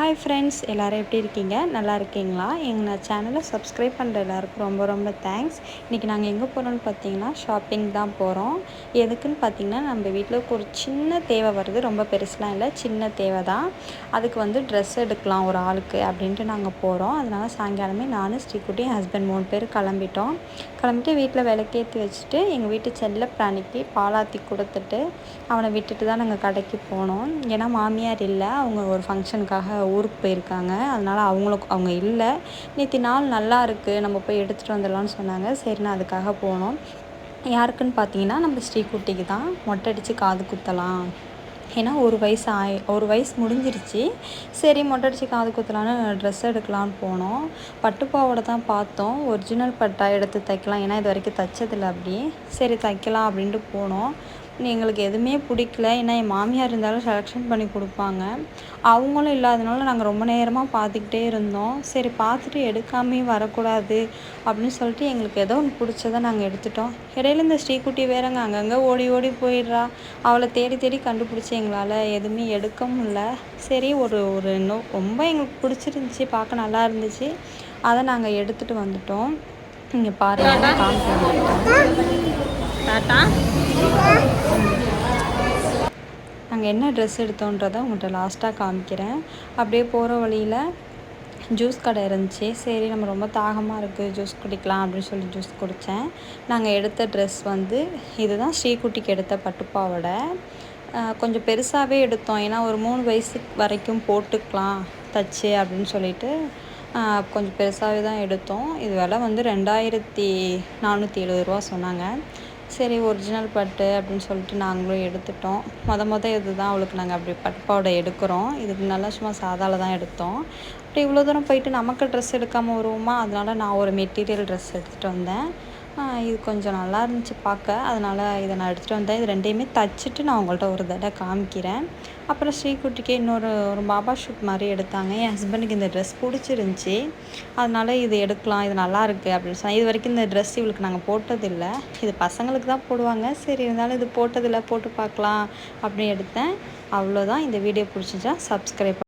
Hi friends எல்லோரும் எப்படி இருக்கீங்க? நல்லா இருக்கீங்களா? எங்கள் சேனலை சப்ஸ்கிரைப் பண்ணுற எல்லாருக்கும் ரொம்ப ரொம்ப தேங்க்ஸ் இன்றைக்கி நாங்கள் எங்கே போகிறோம்னு பார்த்தீங்கன்னா ஷாப்பிங் தான் போகிறோம் எதுக்குன்னு பார்த்தீங்கன்னா நம்ம வீட்டில் ஒரு சின்ன தேவை வருது ரொம்ப பெருசுலாம் இல்லை சின்ன தேவை தான். அதுக்கு வந்து ட்ரெஸ் எடுக்கலாம் ஒரு ஆளுக்கு அப்படின்ட்டு நாங்கள் போகிறோம் அதனால் சாயங்காலமே நானும் ஸ்ரீக்குட்டி ஹஸ்பண்ட் மூணு பேர் கிளம்பிட்டோம். கிளம்பிட்டு வீட்டில் விளக்கேற்றி வச்சுட்டு எங்கள் வீட்டு செல்ல பிராணிக்கு பாலாத்தி கொடுத்துட்டு அவனை விட்டுட்டு தான் நாங்கள் கடைக்கு போனோம். ஏன்னா மாமியார் இல்லை அவங்க ஒரு ஃபங்க்ஷனுக்காக ஊருக்கு போயிருக்காங்க. அதனால் அவங்களுக்கு அவங்க இல்லை. நேற்று நாள் நல்லா இருக்குது நம்ம போய் எடுத்துகிட்டு வந்துடலான்னு சொன்னாங்க. சரி நான் அதுக்காக போனோம். யாருக்குன்னு பார்த்தீங்கன்னா நம்ம ஸ்ரீகுட்டிக்கு தான். மொட்டை அடித்து காது குத்தலாம். ஏன்னா ஒரு வயசு ஆய் ஒரு வயசு முடிஞ்சிருச்சு. சரி மொட்டை அடித்து காது குத்தலான்னு ட்ரெஸ் எடுக்கலான்னு போனோம். பட்டுப்பாவோட தான் பார்த்தோம். ஒரிஜினல் பட்டா எடுத்து தைக்கலாம். ஏன்னா இது வரைக்கும் தைச்சதில்லை அப்படி. சரி தைக்கலாம் அப்படின்ட்டு போனோம். எங்களுக்கு எதுவுமே பிடிக்கல. ஏன்னா என் மாமியார் இருந்தாலும் செலெக்ஷன் பண்ணி கொடுப்பாங்க. அவங்களும் இல்லாதனால நாங்கள் ரொம்ப நேரமாக பார்த்துக்கிட்டே இருந்தோம். சரி பார்த்துட்டு எடுக்காமே வரக்கூடாது அப்படின்னு சொல்லிட்டு எங்களுக்கு ஏதோ ஒன்று பிடிச்சதை நாங்கள் எடுத்துட்டோம். இடையில இந்த ஸ்ரீக்குட்டி வேறங்க அங்கங்கே ஓடி ஓடி போயிடுறா. அவளை தேடி தேடி கண்டுபிடிச்சி எங்களால் எதுவுமே எடுக்க முடில சரி ஒரு ஒரு இன்னும் ரொம்ப எங்களுக்கு பிடிச்சிருந்துச்சி. பார்க்க நல்லா இருந்துச்சு. அதை நாங்கள் எடுத்துகிட்டு வந்துட்டோம். இங்கே பாருங்கள் காமிக்கிறேன். டாட்டா நாங்கள் என்ன ட்ரெஸ் எடுத்தோன்றதை உங்கள்கிட்ட லாஸ்ட்டாக காமிக்கிறேன். அப்படியே போகிற வழியில் ஜூஸ் கடை இருந்துச்சு. சரி நம்ம ரொம்ப தாகமாக இருக்குது ஜூஸ் குடிக்கலாம் அப்படின்னு சொல்லி ஜூஸ் குடித்தேன் நாங்கள் எடுத்த ட்ரெஸ் வந்து இதுதான் ஸ்ரீகுட்டிக்கு எடுத்த பட்டுப்பாவோட. கொஞ்சம் பெருசாகவே எடுத்தோம். ஏன்னா ஒரு மூணு வயசு வரைக்கும் போட்டுக்கலாம் தச்சு அப்படின்னு சொல்லிட்டு கொஞ்சம் பெருசாகவே தான் எடுத்தோம். இது விலை வந்து ரெண்டாயிரத்தி நானூற்றி எழுபது ரூபா சொன்னாங்க. சரி ஒரிஜினல் பட்டு அப்படின்னு சொல்லிட்டு நாங்களும் எடுத்துட்டோம். மொத மொதல் இது தான் அவளுக்கு நாங்கள் அப்படி பட்டுப்பாவோட எடுக்கிறோம். இதுக்கு நல்லா சும்மா சாதாவில் தான் எடுத்தோம். அப்படி இவ்வளோ தூரம் போயிட்டு நமக்கு ட்ரெஸ் எடுக்காமல் வருவோமா? அதனால் நான் ஒரு மெட்டீரியல் ட்ரெஸ் எடுத்துகிட்டு வந்தேன். இது கொஞ்சம் நல்லா இருந்துச்சு பார்க்க. அதனால் இதை நான் எடுத்துகிட்டு வந்தேன். இது ரெண்டையுமே தச்சுட்டு நான் உங்கள்கிட்ட ஒரு தடவை காமிக்கிறேன். அப்புறம் ஸ்ரீகுட்டிக்கு இன்னொரு ஒரு பாபா ஷூட் மாதிரி எடுத்தாங்க. என் ஹஸ்பண்டுக்கு இந்த ட்ரெஸ் பிடிச்சிருந்துச்சி. அதனால் இது எடுக்கலாம் இது நல்லா இருக்குது அப்படின்னு சொன்னால் இது வரைக்கும் இந்த ட்ரெஸ் இவளுக்கு நாங்கள் போட்டதில்லை. இது பசங்களுக்கு தான் போடுவாங்க. சரி இருந்தாலும் இது போட்டதில்லை போட்டு பார்க்கலாம் அப்படின்னு எடுத்தேன். அவ்வளோதான் இந்த வீடியோ பிடிச்சிச்சா சப்ஸ்கிரைப்